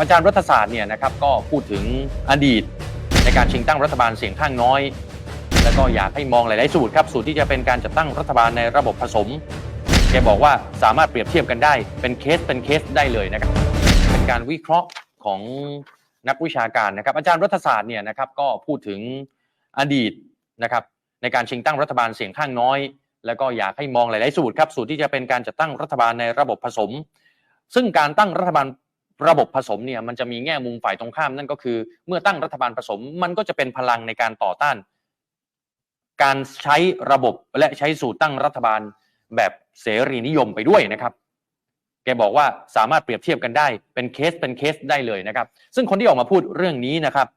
อาจารย์รัฐศาสตร์เนี่ยนะครับก็พูดถึงอดีตในการชิงตั้งรัฐบาลเสียงข้างน้อย แล้วก็อยากให้มองหลาย ๆ สูตรครับสูตรที่จะเป็นการจัดตั้งรัฐบาลในระบบผสมแกบอกว่าสามารถเปรียบเทียบกันได้ เป็นเคสเป็นเคสได้เลยนะครับเป็นการวิเคราะห์ของนักวิชาการนะครับอาจารย์รัฐศาสตร์เนี่ยนะครับก็พูดถึงอดีตนะครับในการชิงตั้งรัฐบาลเสียงข้างน้อย แล้วก็อยากให้มองหลาย ๆ สูตรครับสูตรที่จะเป็นการจัดตั้งรัฐบาลในระบบผสม ซึ่งการตั้งรัฐบาล ระบบผสมเนี่ยมันจะมีแง่มุมฝ่ายตรงข้ามนั่นก็คือ เมื่อตั้งรัฐบาลผสมมันก็จะเป็นพลังในการต่อต้าน การใช้ระบบและใช้สูตรตั้งรัฐบาลแบบเสรีนิยมไปด้วยนะครับ แกบอกว่าสามารถเปรียบเทียบกันได้เป็นเคสเป็นเคสได้เลยนะครับ ซึ่งคนที่ออกมาพูดเรื่องนี้นะครับ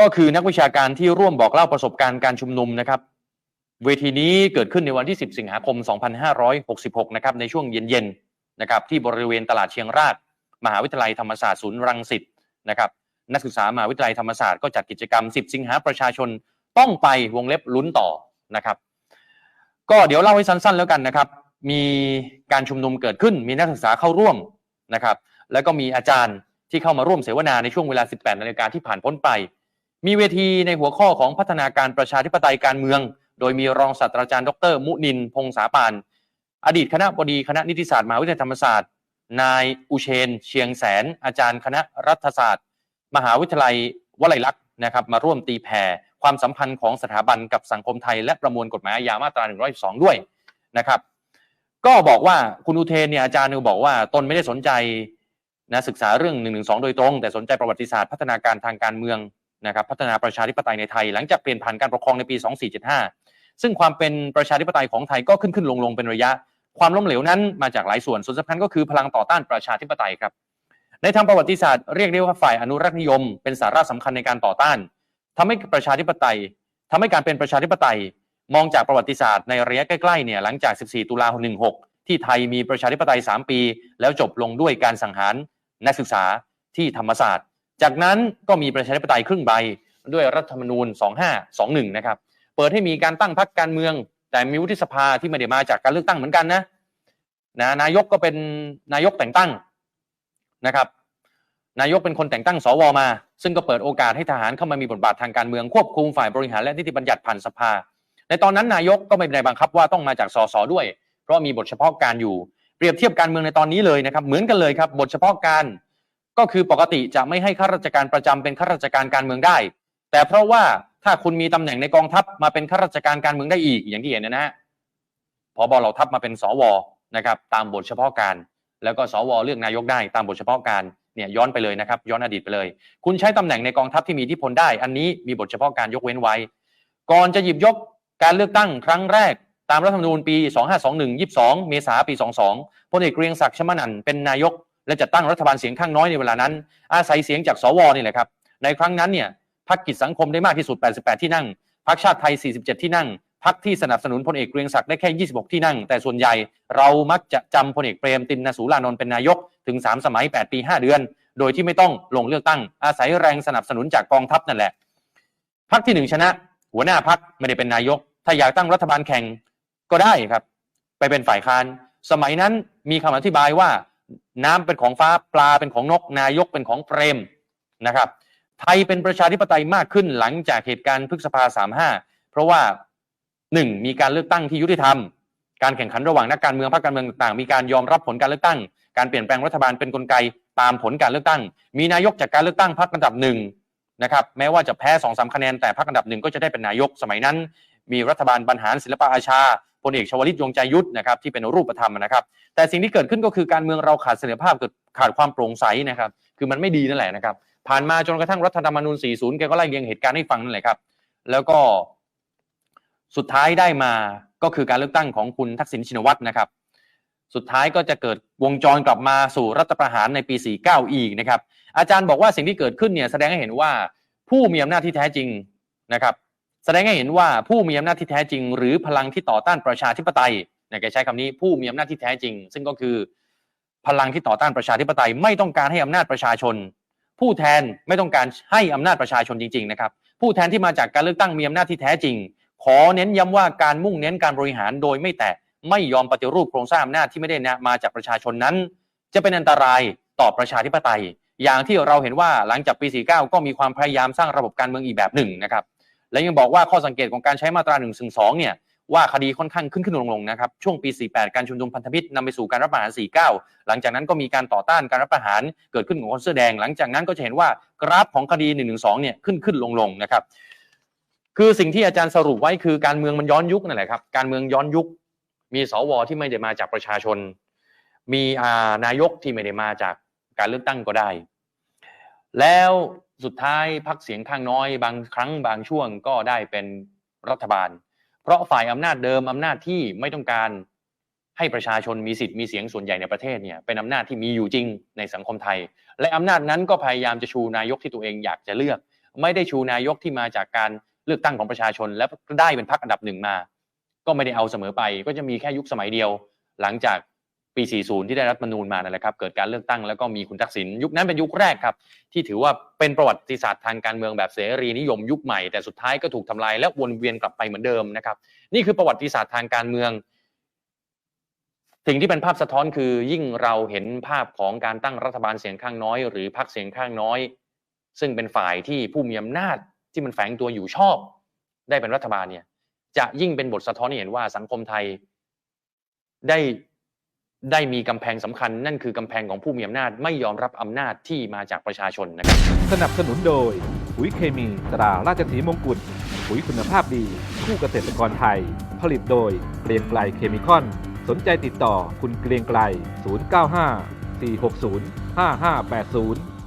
ก็คือนักวิชาการที่ร่วมบอกเล่าประสบการณ์การชุมนุมนะครับเวทีนี้เกิดขึ้นในวันที่ 10 สิงหาคม 2566 นะครับในช่วงเย็นๆ นะครับที่บริเวณตลาดเชียงรากมหาวิทยาลัยธรรมศาสตร์ศูนย์รังสิตนะครับนักศึกษามหาวิทยาลัยธรรมศาสตร์ก็จัดกิจกรรม 10 สิงหาประชาชนต้องไปวงเล็บลุ้นต่อนะครับ ก็เดี๋ยวเล่าให้สั้น ๆ แล้วกันนะครับ มีการชุมนุมเกิดขึ้น มีนักศึกษาเข้าร่วมนะครับ แล้วก็มีอาจารย์ที่เข้ามาร่วมเสวนาในช่วงเวลา 18 นาฬิกาที่ผ่านพ้นไป มีเวทีในหัวข้อของพัฒนาการประชาธิปไตยการเมือง โดยมีรองศาสตราจารย์ ดร มุนิน พงษาปาน อดีตคณะบดีคณะนิติศาสตร์มหาวิทยาลัยธรรมศาสตร์ นายอุเชน เชียงแสน อาจารย์คณะรัฐศาสตร์ มหาวิทยาลัยวลัยลักษณ์นะครับมาร่วมตีแผ่ความสัมพันธ์ของสถาบันกับสังคมไทย และประมวลกฎหมายอาญามาตรา 112 ด้วยนะครับก็บอกว่าคุณอุเทนเนี่ยอาจารย์เนี่ยบอกว่าตนไม่ได้สนใจนะศึกษาเรื่อง112โดยตรง แต่สนใจประวัติศาสตร์พัฒนาการทางการเมืองนะครับพัฒนาประชาธิปไตยในไทย หลังจากเปลี่ยนผ่านการปกครองในปี 2475 ซึ่งความเป็นประชาธิปไตยของไทยก็ขึ้นขึ้นลงลงเป็นระยะ ความล้มเหลวนั้นมาจากหลายส่วน ส่วนสำคัญก็คือพลังต่อต้านประชาธิปไตยครับ ในทางประวัติศาสตร์เรียกได้ว่าฝ่ายอนุรักษนิยม เป็นสาระสำคัญในการต่อต้านทำให้ประชาธิปไตยทำให้การเป็นประชาธิปไตย มองจากประวัติศาสตร์ในระยะใกล้ๆเนี่ยหลังจาก 14 ตุลา16ที่ไทยมีประชาธิปไตย 3 ปี แล้วจบลงด้วยการสังหารนักศึกษาที่ธรรมศาสตร์ จากนั้นก็มีประชาธิปไตยครึ่งใบด้วยรัฐธรรมนูญ 2521 นะครับ เปิดให้มีการตั้งพรรคการเมือง แต่มีวุฒิสภาที่ไม่ได้มาจากการเลือกตั้งเหมือนกันนะนะนายกก็เป็นนายกแต่งตั้งนะครับ นายกเป็นคนแต่งตั้งสวมา ซึ่งก็เปิดโอกาสให้ทหารเข้ามามีบทบาททางการเมืองควบคุมฝ่ายบริหารและนิติบัญญัติผ่านสภา ในตอนนั้นนายกก็ไม่ได้บังคับว่าต้องมาจากสสด้วย เพราะมีบทเฉพาะการอยู่เปรียบเทียบการเมืองในตอนนี้เลยนะครับ เหมือนกันเลยครับบทเฉพาะการก็คือปกติจะไม่ให้ข้าราชการประจำเป็นข้าราชการการเมืองได้ แต่เพราะว่า ถ้าคุณมีตำแหน่งในกองทัพมาเป็นข้าราชการการเมืองได้อีก อย่างที่เห็นนะฮะพบเหล่าทัพมาเป็นสวนะครับ ตามบทเฉพาะการ แล้วก็สวเลือกนายกได้ตามบทเฉพาะการเนี่ยย้อนไปเลยนะครับ ย้อนอดีตไปเลย คุณใช้ตำแหน่งในกองทัพที่มีอิทธิพลได้ อันนี้มีบทเฉพาะการยกเว้นไว้ ก่อนจะหยิบยกการเลือกตั้งครั้งแรกตามรัฐธรรมนูญปี 2521 22 เมษายนปี 22พลเอกเกรียงศักดิ์ชมานันเป็นนายก และจัดตั้งรัฐบาลเสียงข้างน้อยในเวลานั้น อาศัยเสียงจากสวนี่แหละครับ ในครั้งนั้นเนี่ย พรรคกิจสังคมได้มากที่สุด 88 ที่นั่งพรรคชาติไทย 47 ที่นั่งพรรคที่สนับสนุนพลเอกเกรียงศักดิ์ได้แค่ 26 ที่นั่ง แต่ส่วนใหญ่เรามักจะจำพลเอกเปรมตินสูรานนท์เป็นนายกถึง 3 สมัย 8 ปี 5 เดือน โดยที่ไม่ต้องลงเลือกตั้ง อาศัยแรงสนับสนุนจากกองทัพนั่นแหละพรรคที่หนึ่งชนะ หัวหน้าพรรคไม่ได้เป็นนายก ถ้าอยากตั้งรัฐบาลแข่งก็ได้ครับ ไปเป็นฝ่ายค้าน สมัยนั้นมีคำอธิบายว่า น้ำเป็นของฟ้าปลาเป็นของนก นายกเป็นของเปรมนะครับ ไทยเป็นประชาธิปไตยมากขึ้นหลังจากเหตุการณ์พฤษภาสามห้าเพราะว่าหนึ่งมีการเลือกตั้งที่ยุติธรรม การแข่งขันระหว่างนักการเมืองพรรคการเมืองต่างๆ มีการยอมรับผลการเลือกตั้ง การเปลี่ยนแปลงรัฐบาลเป็นกลไกตามผลการเลือกตั้ง มีนายกจากการเลือกตั้งพรรคอันดับหนึ่งนะครับแม้ว่าจะแพ้สองสามคะแนนแต่พรรคอันดับหนึ่งก็จะได้เป็นนายกสมัยนั้น มีรัฐบาลบรรหารศิลปอาชาพลเอกชวลิตยงใจยุทธนะครับที่เป็นรูปธรรมนะครับ แต่สิ่งที่เกิดขึ้นก็คือการเมืองเราขาดเสถียรภาพเกิดขาดความโปร่งใสนะครับ คือมันไม่ดีนั่นแหละนะครับ ผ่านมาจนกระทั่งรัฐธรรมนูญ 40 แกก็ไล่เรียงเหตุการณ์ให้ฟังนั่นแหละครับ แล้วก็สุดท้ายได้มาก็คือการเลือกตั้งของคุณทักษิณชินวัตรนะครับ สุดท้ายก็จะเกิดวงจรกลับมาสู่รัฐประหารในปี 49 อีกนะครับ อาจารย์บอกว่าสิ่งที่เกิดขึ้นเนี่ยแสดงให้เห็นว่าผู้มีอำนาจที่แท้จริงนะครับ แสดงให้เห็นว่าผู้มีอำนาจที่แท้จริง หรือพลังที่ต่อต้านประชาธิปไตยนี่ยแกใช้คำนี้ผู้มีอำนาจที่แท้จริง ซึ่งก็คือพลังที่ต่อต้านประชาธิปไตยไม่ต้องการให้อำนาจประชาชน ผู้แทนไม่ต้องการให้อำนาจประชาชนจริงๆนะครับผู้แทนที่มาจากการเลือกตั้งมีอำนาจที่แท้จริง ขอเน้นย้ำว่าการมุ่งเน้นการบริหารโดยไม่แตะไม่ยอมปฏิรูปโครงสร้างอำนาจที่ไม่ได้มาจากประชาชนนั้น จะเป็นอันตรายต่อประชาธิปไตย อย่างที่เราเห็นว่าหลังจากปี 49 ก็มีความพยายามสร้างระบบการเมืองอีกแบบหนึ่งนะครับและยังบอกว่าข้อสังเกตของการใช้มาตรา1นึเนี่ย ว่าคดีค่อนข้างขึ้นขึ้นลงลงๆนะครับช่วงปี 48 การชุมนุมพันธมิตรนำไปสู่การรัฐประหาร 49 หลังจากนั้นก็มีการต่อต้านการรัฐประหารเกิดขึ้นของคนเสื้อแดง หลังจากนั้นก็จะเห็นว่ากราฟของคดี1นึเนี่ยขึ้นขึ้นลงลงๆนะครับคือสิ่งที่อาจารย์สรุปไว้คือการเมืองมันย้อนยุคนั่นแหละครับการเมืองย้อนยุค มีสวที่ไม่ได้มาจากประชาชน มีนายกที่ไม่ได้มาจากการเลือกตั้งก็ได้ แล้วสุดท้ายพักเสียงข้างน้อย บางครั้งบางช่วงก็ได้เป็นรัฐบาล เพราะฝ่ายอำนาจเดิมอำนาจที่ไม่ต้องการให้ประชาชนมีสิทธิ์มีเสียงส่วนใหญ่ในประเทศเนี่ยเป็นอำนาจที่มีอยู่จริงในสังคมไทย และอำนาจนั้นก็พยายามจะชูนายกที่ตัวเองอยากจะเลือก ไม่ได้ชูนายกที่มาจากการเลือกตั้งของประชาชน และได้เป็นพรรคอันดับหนึ่งมา ก็ไม่ได้เอาเสมอไป ก็จะมีแค่ยุคสมัยเดียว หลังจาก ปี 40 ที่ได้รัฐมนูญมานั่นแหละครับเกิดการเลือกตั้งแล้วก็มีคุณทักษิณยุคนั้นเป็นยุคแรกครับ ที่ถือว่าเป็นประวัติศาสตร์ทางการเมืองแบบเสรีนิยมยุคใหม่แต่สุดท้ายก็ถูกทำลายและวนเวียนกลับไปเหมือนเดิมนะครับ นี่คือประวัติศาสตร์ทางการเมืองสิ่งที่เป็นภาพสะท้อนคือยิ่งเราเห็นภาพของการตั้งรัฐบาลเสียงข้างน้อย หรือพรรคเสียงข้างน้อย ซึ่งเป็นฝ่ายที่ผู้มีอำนาจที่มันแฝงตัวอยู่ชอบ ได้เป็นรัฐบาลเนี่ยจะยิ่งเป็นบทสะท้อนให้เห็นว่าสังคมไทย ได้ ได้มีกำแพงสำคัญ นั่นคือกำแพงของผู้มีอำนาจไม่ยอมรับอำนาจที่มาจากประชาชนนะครับ สนับสนุนโดยปุ๋ยเคมีตราราชสีมงกุฎปุ๋ยคุณภาพดี คู่เกษตรกรไทย ผลิตโดยเกรียงไกลเคมีคอน สนใจติดต่อคุณเกรียงไกล 095 460 5580